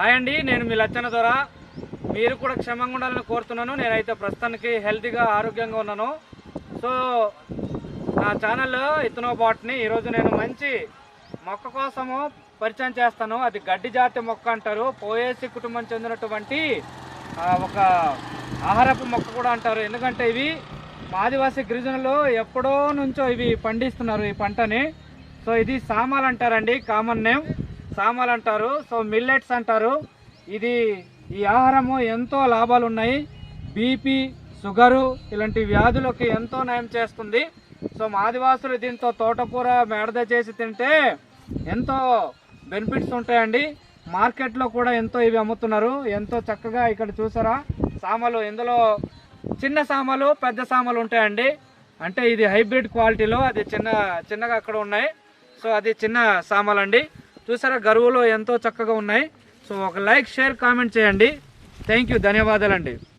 Hi అండి నేను మీ లచ్చన ద్వారా మీరు కూడా క్షమంగా ఉండాలని కోరుతున్నాను. నేనైతే ప్రస్తుతానికి హెల్తీగా ఆరోగ్యంగా ఉన్నాను. సో నా ఛానల్లో ఇతనో బాట్ని ఈరోజు నేను మంచి మొక్క కోసము పరిచయం చేస్తాను. అది గడ్డి జాతి మొక్క అంటారు. పోయేసి కుటుంబం చెందినటువంటి ఒక ఆహారపు మొక్క కూడా అంటారు. ఎందుకంటే ఇవి మా ఆదివాసీ గిరిజనులు ఎప్పుడో నుంచో ఇవి పండిస్తున్నారు ఈ పంటని. సో ఇది సామాలు అంటారండి కామన్ నేమ్. సామాలు అంటారు. సో మిల్లెట్స్ అంటారు. ఇది ఈ ఆహారము ఎంతో లాభాలు ఉన్నాయి. బీపీ షుగరు ఇలాంటి వ్యాధులకి ఎంతో నయం చేస్తుంది. సో ఆదివాసులు దీంతో తోటకూర మేడద చేసి తింటే ఎంతో బెనిఫిట్స్ ఉంటాయండి. మార్కెట్లో కూడా ఎంతో ఇవి అమ్ముతున్నారు. ఎంతో చక్కగా ఇక్కడ చూసారా? సామలు ఇందులో చిన్న సామాలు పెద్ద సామలు ఉంటాయండి. అంటే ఇది హైబ్రిడ్ క్వాలిటీలో అది చిన్న చిన్నగా అక్కడ ఉన్నాయి. సో అది చిన్న సామలు అండి చూసారా గరువులో ఎంతో చక్కగా ఉన్నాయి. సో ఒక లైక్ షేర్ కామెంట్ చేయండి. థ్యాంక్ యూ ధన్యవాదాలండి.